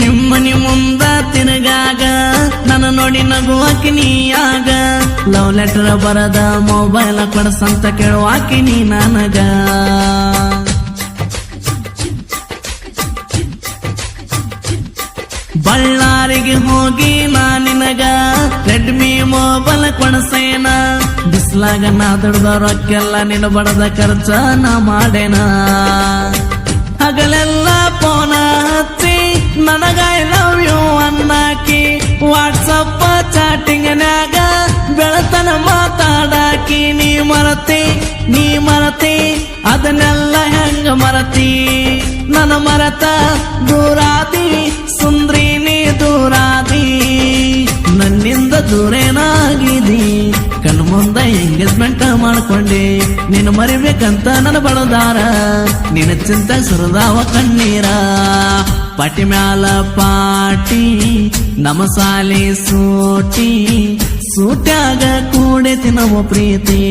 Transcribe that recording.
ನಿಮ್ಮನಿ ಮುಂದ ತಿರುಗಾಗ ನನ್ನ ನೋಡಿ ನಗುವಾಕಿ ನೀಯಾಗ ಲವ್ ಲೆಟರ್ ಬರದ ಮೊಬೈಲ್ ಕೊಡಸಂತ ಕೇಳುವಾಕಿ ನೀ ನನಗ. ಬಳ್ಳಾರಿಗೆ ಹೋಗಿ ನಾ ನಿನಗ ರೆಡ್ಮಿ ಮೊಬೈಲ್ ಕೊಡಸೇನ. ಬಿಸ್ಲಾಗ ನಾ ದುಡ್ದ ರೊಕ್ಕೆಲ್ಲ ನಿನ್ನ ಬಡದ ಖರ್ಚ ನಾ ಮಾಡೇನ. ಹಗಲೆಲ್ಲ ಫೋನ ಹಚ್ಚಿ, ನನಗ ಲವ್ ಯು ಅನ್ನಾಕಿ ವಾಟ್ಸಪ್ ಚಾಟಿಂಗ್ನ್ಯಾಗ ಬೆಳತನ ಮಾತಾಡಾಕಿ, ನೀ ಮರತಿ ನೀ ಮರತಿ, ಅದನ್ನೆಲ್ಲ ಹೆಂಗ ಮರತಿ? ನನ್ನ ಮರತ ದೂರಾದಿ ಸುಂದ್ರಿ ನೀ ದೂರಾದಿ, ನನ್ನಿಂದ ದೂರೇನಾಗಿದಿ? ಕಣ್ಣು ಮುಂದೆ ಎಂಗೇಜ್ಮೆಂಟ್ ಮಾಡ್ಕೊಂಡೆ. ನೀನು ಮರಿಬೇಕಂತ ನನ್ನ ಬಳದಾರ ನಿನ್ನ ಚಿಂತ ಸುರದಾವ ಕಣ್ಣೀರ. ಪಾಟಿ ಮ್ಯಾಲ ಪಾಟಿ, ನಮ್ಮ ಸಾಲಿ ಸೂಟಿ. ಸೂಟ್ಯಾಗ ಕೂಡೆ ತಿನ್ನವ ಪ್ರೀತಿ.